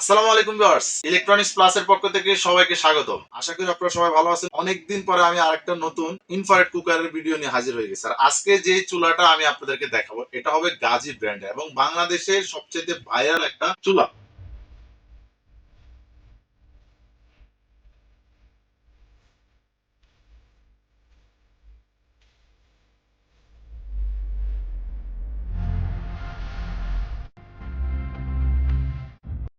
আসসালামু আলাইকুম viewers electronics প্লাসের পক্ষ থেকে সবাইকে স্বাগতম। আশা করি আপনারা সবাই ভালো আছেন। অনেকদিন পরে আমি আরেকটা নতুন ইনফ্রারেড কুকারের ভিডিও নিয়ে হাজির হয়ে গেছি। আর আজকে যে চুলাটা আমি আপনাদেরকে দেখাবো, এটা হবে গাজী ব্র্যান্ডের এবং বাংলাদেশের সবচেয়ে ভাইরাল একটা চুলা।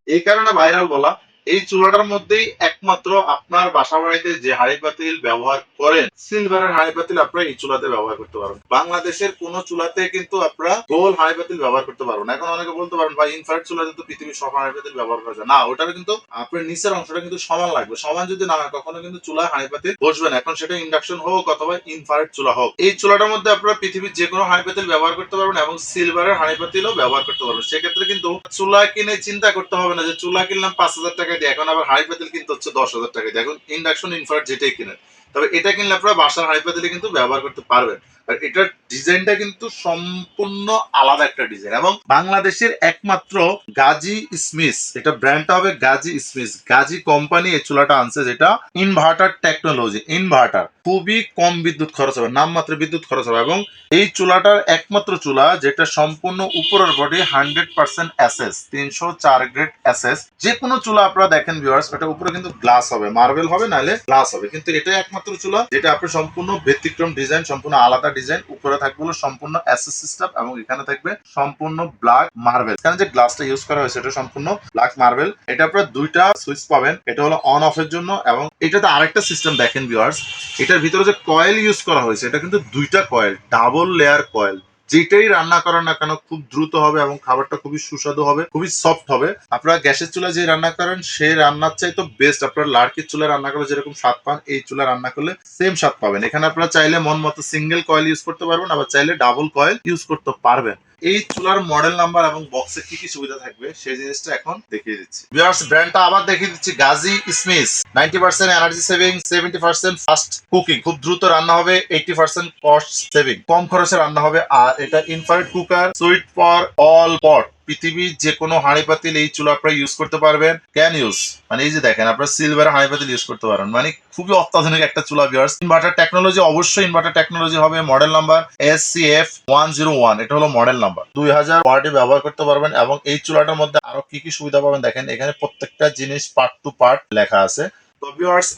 এই কারণে ভাইরাল বলা। এই চুলাটার মধ্যেই একমাত্র আপনার বাসা বাড়িতে যে হাড়ি পাতিল ব্যবহার করেন, সিলভারের হাড়ি পাতিল আপনারা এই চুলাতে ব্যবহার করতে পারবেন। বাংলাদেশের কোন চুলাতে কিন্তু আপনারা গোল হাড়ি পাতিল ব্যবহার করতে পারবেন এখন অনেকে বলতে পারেন, ভাই ইনফ্রারেড চুলাতে তো পৃথিবীর সব হাড়ি পাতিল ব্যবহার করা যায়। না, ওটার কিন্তু আপনার নিচের অংশটা কিন্তু সমান লাগবে। সমান যদি না হয়, কখনো কিন্তু চুলা হাড়ি পাতিল বসবে না। এখন সেটা ইন্ডাকশন হোক অথবা ইনফ্রারেড চুলা হোক, এই চুলাটার মধ্যে আপনারা পৃথিবীর যে কোনো হাড়ি পাতিল ব্যবহার করতে পারবেন এবং সিলভারের হাড়ি পাতিলও ব্যবহার করতে পারবেন। সেক্ষেত্রে কিন্তু চুলা কিনে চিন্তা করতে হবে না যে, চুলা কিনলাম পাঁচ হাজার টাকা দিয়ে এখন আবার হাই পেতেল কিনতে হচ্ছে দশ হাজার টাকা দিয়ে এখন ইন্ডাকশন ইনফার্ট যেটাই কিনেন। তবে এটা কিনলে আপনারা বাসার হাড়ি পাতিলে কিন্তু ব্যবহার করতে পারবেন। আর এটার ডিজাইনটা কিন্তু সম্পূর্ণ আলাদা একটা ডিজাইন এবং বাংলাদেশের একমাত্র গাজী স্মিথ। এটা ব্র্যান্ডটা হবে গাজী স্মিথ। গাজী কোম্পানি এই চুলাটা আনছে যেটা ইনভার্টার টেকনোলজি ইনভার্টার খুবই কম বিদ্যুৎ খরচ হবে, নামমাত্র বিদ্যুৎ খরচ হবে এবং এই চুলাটার একমাত্র চুলা যেটা সম্পূর্ণ উপরের বডি হান্ড্রেড পার্সেন্ট এসএস তিনশো চার গ্রেড এসএস যে কোনো চুলা আপনারা দেখেন ভিউয়ার্স ওটা উপরে কিন্তু গ্লাস হবে মার্বেল হবে, নাহলে গ্লাস হবে। কিন্তু এটা একমাত্র চুলা, যেটা আপনার সম্পূর্ণ ব্যতিক্রম ডিজাইন, সম্পূর্ণ আলাদা ডিজাইন। উপরে থাকবে হলো সম্পূর্ণ অ্যাসেস সিস্টেম এবং এখানে থাকবে সম্পূর্ণ ব্ল্যাক মার্বেল এখানে যে গ্লাসটা ইউজ করা হয়েছে, এটা সম্পূর্ণ ব্ল্যাক মার্বেল এটা আপনার দুইটা সুইচ পাবেন। এটা হলো অন অফ এর জন্য এবং এটাতে আরেকটা সিস্টেম দেখেন ভিউয়ার্স এটার ভিতরে যে কয়েল ইউজ করা হয়েছে, এটা কিন্তু দুইটা কয়েল ডাবল লেয়ার কয়েল যেটাই রান্না করেন না কেন খুব দ্রুত হবে এবং খাবারটা খুবই সুস্বাদু হবে, খুবই সফট হবে। আপনারা গ্যাসের চুলা যে রান্না করেন, সেই রান্নার চাই তো বেস্ট আপনারা লাড়কির চুলা রান্না করলে যেরকম স্বাদ পান, এই চুলা রান্না করলে সেম স্বাদ পাবেন। এখানে আপনারা চাইলে মন মতো সিঙ্গেল কয়েল ইউজ করতে পারবেন, আবার চাইলে ডাবল কয়েল ইউজ করতে পারবেন। এই চুলার মডেল নাম্বার এবং বক্সে কি কি সুবিধা থাকবে, সেই জিনিসটা এখন দেখিয়ে দিচ্ছি। ভিউয়ার্স ব্র্যান্ডটা আবার দেখিয়ে দিচ্ছি Gazi Smith 90% energy saving 70% fast cooking খুব দ্রুত রান্না হবে 80% কস্ট সেভিং কম খরচে রান্না হবে, আর এটা infrared cooker suit for all pot পৃথিবীর যে কোনো হাঁড়ি পাতিল এই চুলা আপনারা ইউজ করতে পারবেন। ক্যান ইউজ মানে এই যে দেখেন, আপনারা সিলভার হাঁড়ি পাতিল ইউজ করতে পারেন। মানে খুবই অত্যাধুনিক একটা চুলা ভিউয়ার্স ইনভার্টার টেকনোলজি অবশ্যই ইনভার্টার টেকনোলজি হবে। Model number S C F one zero one এটা হলো মডেল নাম্বার দুই হাজার ওয়ার্ডে ব্যবহার করতে পারবেন এবং এই চুলাটার মধ্যে আরও কি কি সুবিধা পাবেন দেখেন, এখানে প্রত্যেকটা জিনিস পার্ট টু পার্ট লেখা আছে।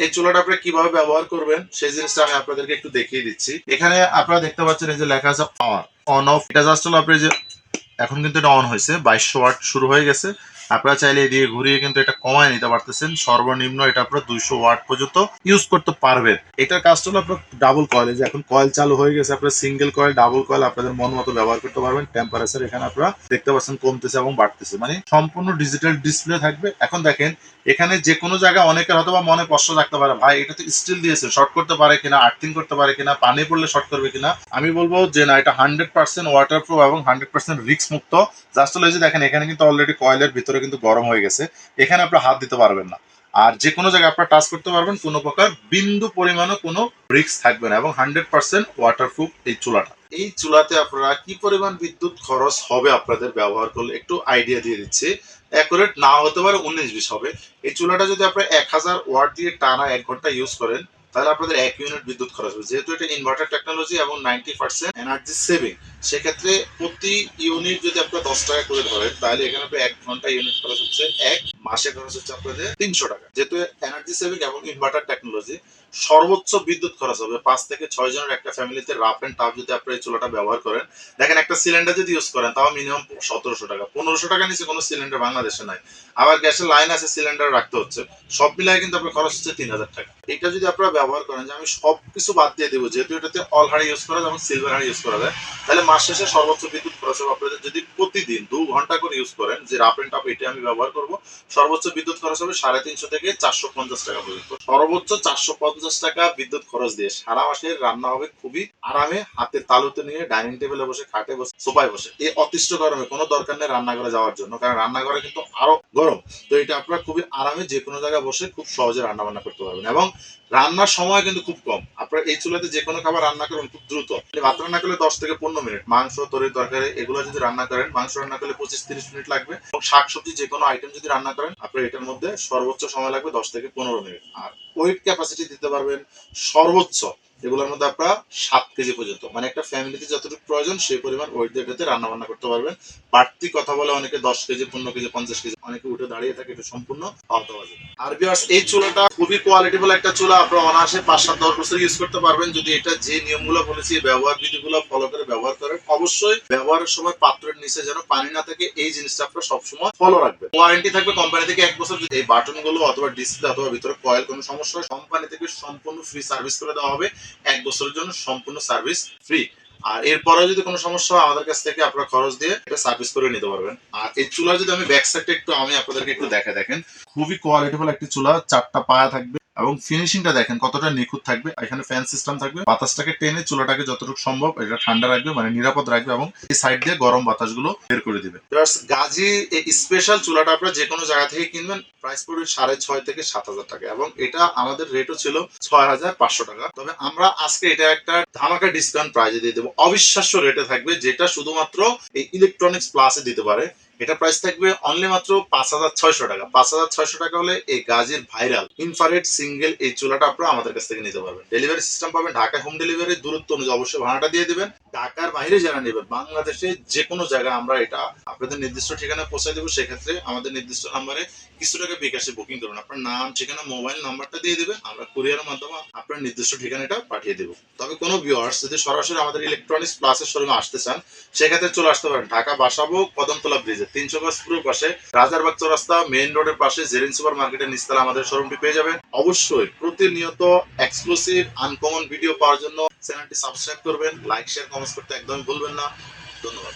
এই চুলাটা আপনি কীভাবে ব্যবহার করবেন, সেই জিনিসটা আমি আপনাদেরকে একটু দেখিয়ে দিচ্ছি। এখানে আপনারা দেখতে পাচ্ছেন এই যে লেখা আছে অন অফ এটা জাস্ট হলো আপনি যে এখন কিন্তু এটা অন হয়েছে বাইশশো ওয়াট শুরু হয়ে গেছে। আপনারা চাইলে এদিকে ঘুরিয়ে কিন্তু এটা কমায় নিতে পারতেছেন। সর্বনিম্ন এটা আপনারা দুইশো ওয়াট পর্যন্ত ইউজ করতে পারবেন। এটার কাজটা হলো আপনার ডাবল কয়েল যে এখন কয়েল চালু হয়ে গেছে, আপনার সিঙ্গেল কয়েল ডাবল কয়েল আপনাদের মন মতো ব্যবহার করতে পারবেন। টেম্পারেচার এখানে আপনারা দেখতে পাচ্ছেন কমতেছে এবং বাড়তেছে। মানে সম্পূর্ণ ডিজিটাল ডিসপ্লে থাকবে। এখন দেখেন, এখানে যে কোনো জায়গায় অনেকের হয়তো বা মনে কষ্ট রাখতে পারে, ভাই, এটা তো স্টিল দিয়েছে শর্ট করতে পারে কিনা আর্থিং করতে পারে কিনা, পানি পড়লে শর্ট করবে কিনা? আমি বলব যে না, এটা হান্ড্রেড পার্সেন্ট ওয়াটার প্রুফ এবং হান্ড্রেড পার্সেন্ট রিক্স মুক্ত। জাস্ট হলো যে দেখেন, এখানে কিন্তু অলরেডি কয়েলের ভিতরে কিন্তু গরম হয়ে গেছে, এখানে আপনার হাত দিতে পারবেন না। আর যে কোনো জায়গায় আপনার টাচ করতে পারবেন, কোনো প্রকার বিন্দু পরিমাণও কোনো রিক্স থাকবে না এবং হান্ড্রেড পার্সেন্ট ওয়াটারপ্রুফ এই চুলাটা। এই চুলাতে আপনারা কি পরিমাণ বিদ্যুৎ খরচ হবে আপনাদের ব্যবহার করলে একটু আইডিয়া দিয়ে দিচ্ছি। অ্যাকুরেট না হতে পারে, উনিশ বিশ হবে। এই চুলাটা যদি আপনার এক হাজার ওয়াট দিয়ে টানা এক ঘণ্টা ইউজ করেন তাহলে আপনাদের এক ইউনিট বিদ্যুৎ খরচ হবে। যেহেতু এটা ইনভার্টার টেকনোলজি এবং নাইনটি পার্সেন্ট এনার্জি সেভিং সেক্ষেত্রে প্রতি ইউনিট যদি আপনার দশ টাকা করে ধরেন, তাহলে এখানে আপনার এক ঘণ্টা ইউনিট খরচ হচ্ছে, এক মাসে খরচ হচ্ছে আপনাদের তিনশো টাকা। যেহেতু এনার্জি সেভিং এবং ইনভার্টার টেকনোলজি সর্বোচ্চ বিদ্যুৎ খরচ হবে পাঁচ থেকে ছয় জনের একটা ফ্যামিলিতে রাফ এন্ড টাফ যদি আপনার এই চুলাটা ব্যবহার করেন। দেখেন একটা সিলিন্ডার যদি ইউজ করেন, তাও মিনিমাম সতেরোশো টাকা। পনেরোশো টাকা নিচে কোনো সিলিন্ডার বাংলাদেশে নাই। আবার গ্যাসের লাইন আছে সিলিন্ডার রাখতে হচ্ছে। সব মিলাই কিন্তু আপনার খরচ হচ্ছে তিন হাজার টাকা। এটা যদি আপনারা ব্যবহার করেন যে আমি সব কিছু বাদ দিয়ে দেবো। যেহেতু এটাতে অল হাড়ি ইউজ করা যায় এবং সিলভার হাড়ি ইউজ করা যায়। তাহলে মাস শেষে সর্বোচ্চ বিদ্যুৎ খরচ হবে আপনাদের যদি প্রতিদিন দু ঘণ্টা করে ইউজ করেন, যে রাফ এন্ড টাফ এটা আমি ব্যবহার করব, সর্বোচ্চ বিদ্যুৎ খরচ হবে সাড়ে তিনশো থেকে চারশো পঞ্চাশ টাকা পর্যন্ত। সর্বোচ্চ চারশো পঞ্চাশ টাকা বিদ্যুৎ খরচ দিয়ে সারা মাসের রান্না হবে খুবই আরামে হাতের তালুতে নিয়ে ডাইনিং টেবিলে বসে, খাটে বসে, সোফায় বসে। এই অতিষ্ঠ গরমে কোনো দরকার নেই রান্নাঘরে যাওয়ার জন্য, কারণ রান্নাঘরে কিন্তু আরও গরম। তো এটা আপনারা খুবই আরামে যে কোনো জায়গায় বসে খুব সহজে রান্না বান্না করতে পারবেন এবং রান্নার সময় কিন্তু খুব কম। আপনার এই চুলাতে যে কোনো খাবার রান্না করেন খুব দ্রুত। ভাত রান্না করলে দশ থেকে পনেরো মিনিট। মাংস তরি তরকারি, এগুলো যদি রান্না করেন, মাংস রান্না করলে পঁচিশ তিরিশ মিনিট লাগবে। এবং শাকসবজি যে কোনো আইটেম যদি রান্না করেন, আপনার এটার মধ্যে সর্বোচ্চ সময় লাগবে দশ থেকে পনেরো মিনিট। আর ওয়েট ক্যাপাসিটি দিতে পারবেন সর্বোচ্চ এগুলোর মধ্যে আপনারা সাত কেজি পর্যন্ত মানে একটা ফ্যামিলিতে যতটুকু প্রয়োজন সেই পরিমাণ ওয়েট রান্না বান্না করতে পারবেন। বাড়তি কথা বলে অনেকে দশ কেজি, পনেরো কেজি, পঞ্চাশ কেজি, অনেকে উঠে দাঁড়িয়ে থাকে এটা সম্পূর্ণ আহত আর বিয়ার্স এই চুলাটা খুবই কোয়ালিটিফুল একটা চুলা, আপনারা অনায়াসে পাঁচ সাত দশ বছর ইউজ করতে পারবেন। যদি এটা যে নিয়মগুলো বলেছি, ব্যবহার বিধিগুলো ফলো করে ব্যবহার করেন, অবশ্যই ব্যবহারের সময় পাত্রের নিচে যেন পানি না থাকে, এই জিনিসটা আপনারা সবসময় ফলো রাখবেন। ওয়ারেন্টি থাকবে কোম্পানি থেকে এক বছর, যদি এই বাটনগুলো অথবা ডিসপ্লে অথবা ভিতরে কয়েল কোনো সমস্যা কোম্পানি থেকে সম্পূর্ণ ফ্রি সার্ভিস করে দেওয়া হবে। এক বছরের জন্য সম্পূর্ণ সার্ভিস ফ্রি আর এরপরে যদি কোনো সমস্যা হয়, আমাদের কাছ থেকে আপনারা খরচ দিয়ে এটা সার্ভিস করে নিতে পারবেন। আর এই চুলা যদি আমি ব্যাক সাইডটা একটু, আমি আপনাদেরকে একটু দেখা দেখেন, খুবই কোয়ালিটিফুল একটি চুলা, চারটা পায়া থাকবে। এবং ফিনিশিংটা দেখেন কতটা নিখুঁত থাকবে। এখানে ফ্যান সিস্টেম থাকবে। বাতাসটাকে টেনে চুলাটাকে যতটুকু সম্ভব এটা ঠান্ডা রাখবে মানে নিরাপদ রাখবে এবং এই সাইড দিয়ে গরম বাতাসগুলো বের করে দিবে। গাজী স্পেশাল চুলাটা আপনারা যে কোনো জায়গা থেকে কিনবেন প্রাইস পড়বে সাড়ে ছয় থেকে সাত হাজার টাকা এবং এটা আমাদের রেটও ছিল ছয় হাজার পাঁচশো টাকা। তবে আমরা আজকে এটা একটা ধামাকা ডিসকাউন্ট প্রাইজে দিয়ে দেবো। অবিশ্বাস্য রেটে থাকবে, যেটা শুধুমাত্র এই ইলেকট্রনিক্স প্লাসে দিতে পারে। এটা প্রাইস থাকবে অনলি মাত্র পাঁচ হাজার ছয়শো টাকা। পাঁচ হাজার ছয়শো টাকা হলে এই গাজের ভাইরাল ইনফারেট সিঙ্গেল এই চুলাটা আপনারা আমাদের কাছ থেকে নিতে পারবেন। ডেলিভারি সিস্টেম পাবেন ঢাকা হোম ডেলিভারি দূরত্ব অনুযায়ী অবশ্যই ভাড়াটা দিয়ে দিবেন। ঢাকার বাইরে যারা নেবেন, বাংলাদেশে যে কোনো জায়গায় আমরা এটা আপনাদের নির্দিষ্ট ঠিকানায় পৌঁছে দেবো। সেক্ষেত্রে আমাদের নির্দিষ্ট নাম্বারে কিছু টাকা বিকাশে বুকিং করুন। আপনার নাম, ঠিকানা মোবাইল নাম্বারটা দিয়ে দেবেন। আমরা কুরিয়ারের মাধ্যমে আপনার নির্দিষ্ট ঠিকানাটা পাঠিয়ে দেবো। তবে কোনো ভিউয়ার্স যদি সরাসরি আমাদের ইলেকট্রনিক্স প্লাসের শোরুমে আসতে চান, সেক্ষেত্রে চলে আসতে পারেন। ঢাকা বাসাবো কদমতলা ব্রিজে তিনশো গজ পুরো পাশে রাজারবাগ চৌরাস্তা মেইন রোডের পাশে জেরিন সুপার মার্কেটের নিচতলা আমাদের শোরুমটি পেয়ে যাবেন। অবশ্যই প্রতিনিয়ত এক্সক্লুসিভ আনকমন ভিডিও পাওয়ার জন্য চ্যানেলটি সাবস্ক্রাইব করবেন লাইক শেয়ার কমেন্টস করতে একদমই ভুলবেন না। ধন্যবাদ।